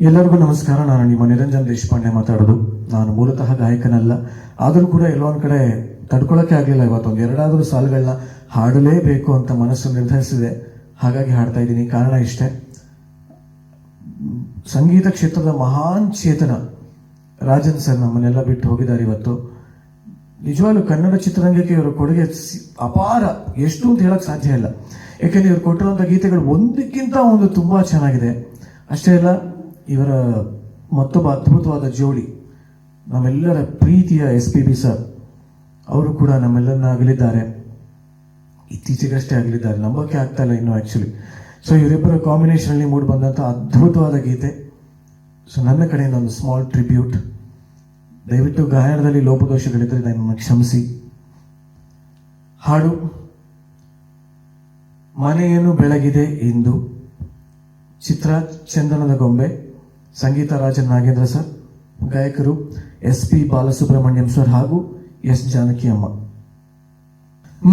ಎಲ್ಲರಿಗೂ ನಮಸ್ಕಾರ. ನಾನು ನಿಮ್ಮ ನಿರಂಜನ್ ದೇಶಪಾಂಡೆ ಮಾತಾಡೋದು. ನಾನು ಮೂಲತಃ ಗಾಯಕನಲ್ಲ. ಆದರೂ ಕೂಡ ಎಲ್ಲೊಂದು ಕಡೆ ತಡ್ಕೊಳಕ್ಕೆ ಆಗಲಿಲ್ಲ ಇವತ್ತೊಂದು ಎರಡಾದರೂ ಸಾಲುಗಳನ್ನ ಹಾಡಲೇಬೇಕು ಅಂತ ಮನಸ್ಸು ನಿರ್ಧರಿಸಿದೆ. ಹಾಗಾಗಿ ಹಾಡ್ತಾ ಇದ್ದೀನಿ. ಕಾರಣ ಇಷ್ಟೇ. ಸಂಗೀತ ಕ್ಷೇತ್ರದ ಮಹಾನ್ ಚೇತನ ರಾಜನ್ ಸರ್ ನಮ್ಮನ್ನೆಲ್ಲ ಬಿಟ್ಟು ಹೋಗಿದ್ದಾರೆ ಇವತ್ತು. ನಿಜವಾಗ್ಲೂ ಕನ್ನಡ ಚಿತ್ರರಂಗಕ್ಕೆ ಇವರ ಕೊಡುಗೆ ಅಪಾರ. ಎಷ್ಟು ಅಂತ ಹೇಳಕ್ ಸಾಧ್ಯ ಇಲ್ಲ. ಯಾಕೆಂದ್ರೆ ಇವರು ಕೊಟ್ಟಿರುವಂಥ ಗೀತೆಗಳು ಒಂದಕ್ಕಿಂತ ಒಂದು ತುಂಬಾ ಚೆನ್ನಾಗಿದೆ. ಅಷ್ಟೇ ಅಲ್ಲ ಇವರ ಮತ್ತೊಬ್ಬ ಅದ್ಭುತವಾದ ಜೋಡಿ. ನಮ್ಮೆಲ್ಲರ ಪ್ರೀತಿಯ ಎಸ್ ಪಿ ಬಿ ಸರ್. ಅವರು ಕೂಡ ನಮ್ಮೆಲ್ಲರನ್ನ ಅಗಲಿದ್ದಾರೆ ಇತ್ತೀಚೆಗಷ್ಟೇ ಆಗಲಿದ್ದಾರೆ. ನಂಬಕ್ಕೆ ಆಗ್ತಾ ಇಲ್ಲ ಇನ್ನು ಆ್ಯಕ್ಚುಲಿ ಸೊ ಇವರಿಬ್ಬರ ಕಾಂಬಿನೇಷನ್ ಅಲ್ಲಿ ಮೂಡಿ ಬಂದಂಥ ಅದ್ಭುತವಾದ ಗೀತೆ. ಸೊ ನನ್ನ ಕಡೆಯಿಂದ ಒಂದು ಸ್ಮಾಲ್ ಟ್ರಿಬ್ಯೂಟ್ ದಯವಿಟ್ಟು ಗಾಯನದಲ್ಲಿ ಲೋಪದೋಷಗಳಿದ್ದರೆ ನನ್ನನ್ನು ಕ್ಷಮಿಸಿ. ಹಾಡು. ಮನೆಯನ್ನು ಬೆಳಗಿದೆ ಇಂದು. ಚಿತ್ರ ಚಂದನದ ಗೊಂಬೆ. ಸಂಗೀತ ರಾಜನ್ ನಾಗೇಂದ್ರ ಸರ್ ಗಾಯಕರು ಎಸ್ ಪಿ ಬಾಲಸುಬ್ರಹ್ಮಣ್ಯಂ ಸರ್ ಹಾಗೂ ಎಸ್ ಜಾನಕಿ ಅಮ್ಮ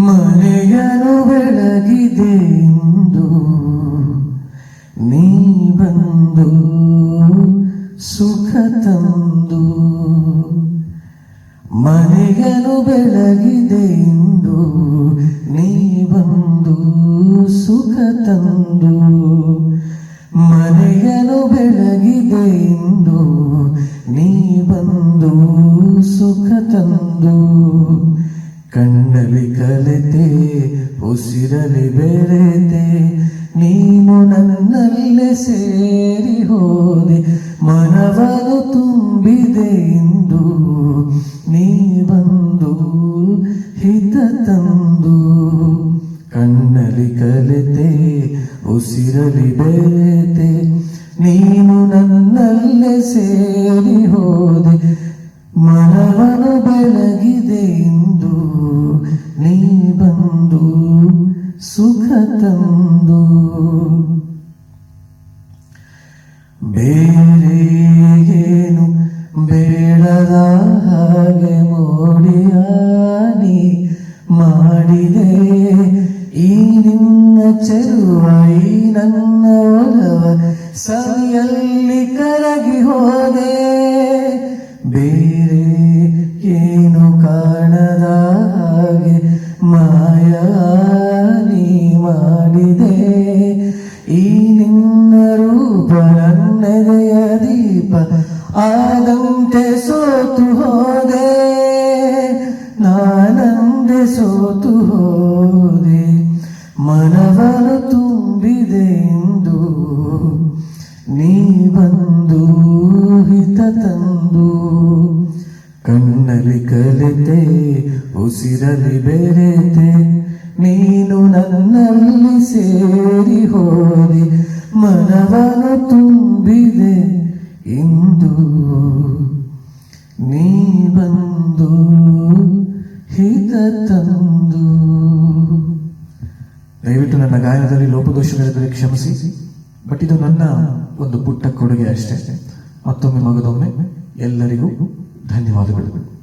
ಮನೆಯನು ಬೆಳಗಿದೆ ಇಂದು ನೀ ಬಂದು ಸುಖ ತಂದು ಮನೆಯನು ಬೆಳಗಿದೆ ಇಂದು ನೀ ಬಂದು ಸುಖ ತಂದು ಮನೆಯನು ಬೆಳಗಿದೆ ಇಂದು. ನೀ ಬಂದು ಸುಖ ತಂದು. ಕಣ್ಣಲ್ಲಿ ಕಲೆತೆ ಉಸಿರಲಿ ಬೆರೆತೆ. ನೀನು ನನ್ನಲ್ಲೇ ಸೇರಿ ಹೋದೆ. ಮನವನು ತುಂಬಿದೆ ಇಂದು. ನೀ ಬಂದು ಹಿತ ತಂದು. ಕಣ್ಣಲ್ಲಿ ಕಲೆತೆ ಉಸಿರಲಿ ಬೆರೆತೆ. ನೀನು ನನ್ನಲ್ಲೇ ಸೇರಿ ಹೋದೆ. ಮನವನು ಬೆಳಗಿದೆ ಇಂದು. ನೀ ಬಂದು ಸುಖ ತಂದು. ಬೇರೆ ಏನು ಬೇಡದ ಹಾಗೆ ಮೋಡಿಯಾನಿ. ಮಾಡಿದೆ ಈ ನಿನ್ನ ಚೆಲುವಾಯಿ ನನ್ನ ಸವಿಯಲ್ಲಿ ಕರಗಿ ಹೋದೆ. ಬೇರೆ ಏನು ಕಾಣದ ಹಾಗೆ ಮಾಯಾನಿ ಮಾಡಿದೆ. ಈ ನಿನ್ನ ರೂಪ ನನ್ನೆದೆಯ ದೀಪ ಆದಂತೆ ಸೋತು ಹೋದೆ. ನಾನಂದೆ ಸೋತು ಹೋದೆ. ಮನವನ್ನು ಕಣ್ಣಲ್ಲಿ ಕಲಿತೆ, ಉಸಿರಲ್ಲಿ ಬೆರೆತೆ. ನೀನು ನನ್ನಲ್ಲಿ ಸೇರಿ ಹೋದೆ, ಮನವನು ತುಂಬಿದೆ ಇಂದು. ನೀ ಬಂದು ಹಿತ ತಂದು. ದಯವಿಟ್ಟು ನನ್ನ ಗಾಯನದಲ್ಲಿ ಲೋಪದೋಷಗಳಿದ್ದರೆ ಕ್ಷಮಿಸಿ. ಬಟ್ ಇದು ನನ್ನ ಒಂದು ಪುಟ್ಟ ಕೊಡುಗೆ ಅಷ್ಟೇ. ಮತ್ತೊಮ್ಮೆ ಮಗದೊಮ್ಮೆ ಎಲ್ಲರಿಗೂ ధన్యవాదములు.